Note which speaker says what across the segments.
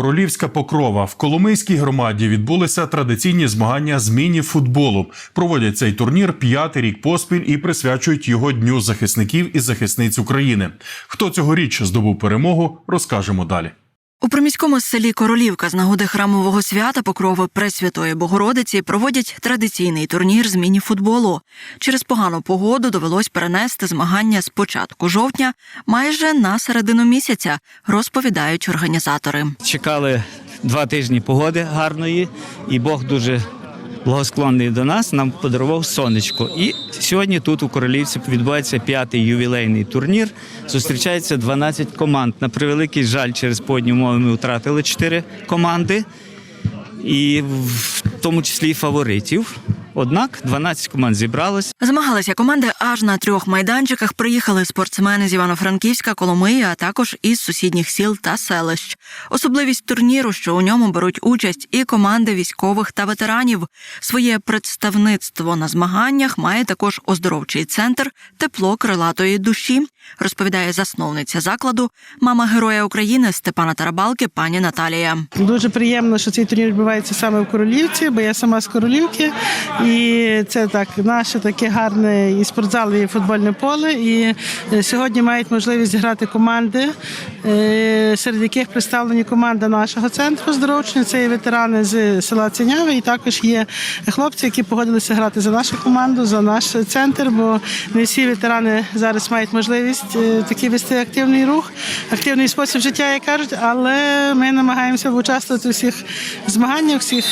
Speaker 1: Королівська покрова в Коломийській громаді відбулися традиційні змагання з міні-футболу. Проводять цей турнір п'ятий рік поспіль і присвячують його дню захисників і захисниць України. Хто цьогоріч здобув перемогу, розкажемо далі.
Speaker 2: У приміському селі Королівка з нагоди храмового свята Покрови Пресвятої Богородиці проводять традиційний турнір з міні-футболу. Через погану погоду довелось перенести змагання з початку жовтня майже на середину місяця, розповідають організатори.
Speaker 3: Чекали два тижні погоди гарної, і Бог дуже благосклонний до нас. Нам подарував сонечко. І сьогодні тут у Королівці відбувається п'ятий ювілейний турнір. Зустрічається 12 команд. На превеликий жаль, через погодні умови ми втратили 4 команди, і в тому числі і фаворитів. Однак 12 команд зібралось.
Speaker 2: Змагалися команди аж на трьох майданчиках. Приїхали спортсмени з Івано-Франківська, Коломиї, а також із сусідніх сіл та селищ. Особливість турніру, що у ньому беруть участь і команди військових та ветеранів. Своє представництво на змаганнях має також оздоровчий центр тепло крилатої душі, розповідає засновниця закладу, мама героя України Степана Тарабалки, пані Наталія.
Speaker 4: Дуже приємно, що цей турнір відбувається саме в Королівці, бо я сама з Королівки. І це так наше таке гарне і спортзал, і футбольне поле. І е, сьогодні мають можливість грати команди, е, серед яких представлені команда нашого центру здоровчення. Це є ветерани з села Ценяви, і також є хлопці, які погодилися грати за нашу команду, за наш центр. Бо не всі ветерани зараз мають можливість е, такий вести активний рух, активний спосіб життя, як кажуть, але ми намагаємося участвувати у всіх змаганнях, всіх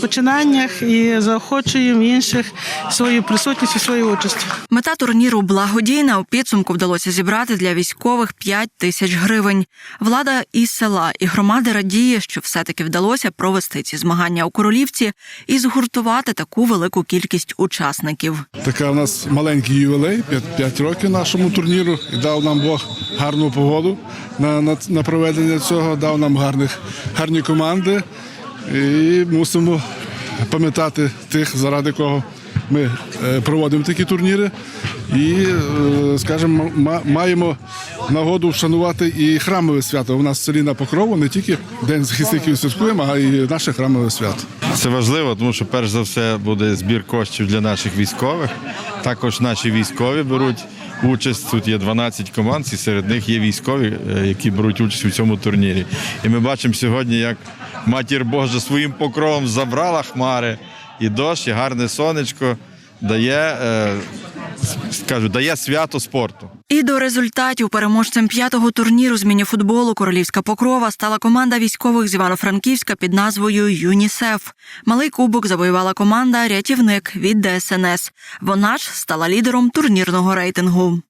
Speaker 4: починаннях і заохочуємо інших свою присутністю, свою участь.
Speaker 2: Мета турніру благодійна. У підсумку вдалося зібрати для військових 5 тисяч гривень. Влада і села, і громади радіє, що все-таки вдалося провести ці змагання у Королівці і згуртувати таку велику кількість учасників.
Speaker 5: Така у нас маленький ювілей, 5 років нашому турніру, і дав нам Бог гарну погоду на, на, на проведення цього, дав нам гарних, гарні команди. І мусимо пам'ятати тих, заради кого ми е, проводимо такі турніри. І, е, скажімо, маємо нагоду вшанувати і храмове свято. У нас в селі на Покрову не тільки День захисників святкуємо, а й наше храмове свято.
Speaker 6: Це важливо, тому що перш за все буде збір коштів для наших військових. Також наші військові беруть участь. Тут є 12 команд, і серед них є військові, е, які беруть участь у цьому турнірі. І ми бачимо сьогодні, як матір Божа своїм покровом забрала хмари і дощ, і гарне сонечко дає, е, скажу, дає свято спорту.
Speaker 2: І до результатів переможцем п'ятого турніру з мініфутболу Королівська Покрова стала команда військових з Івано-Франківська під назвою ЮНІСЕФ. Малий кубок завоювала команда Рятівник від ДСНС. Вона ж стала лідером турнірного рейтингу.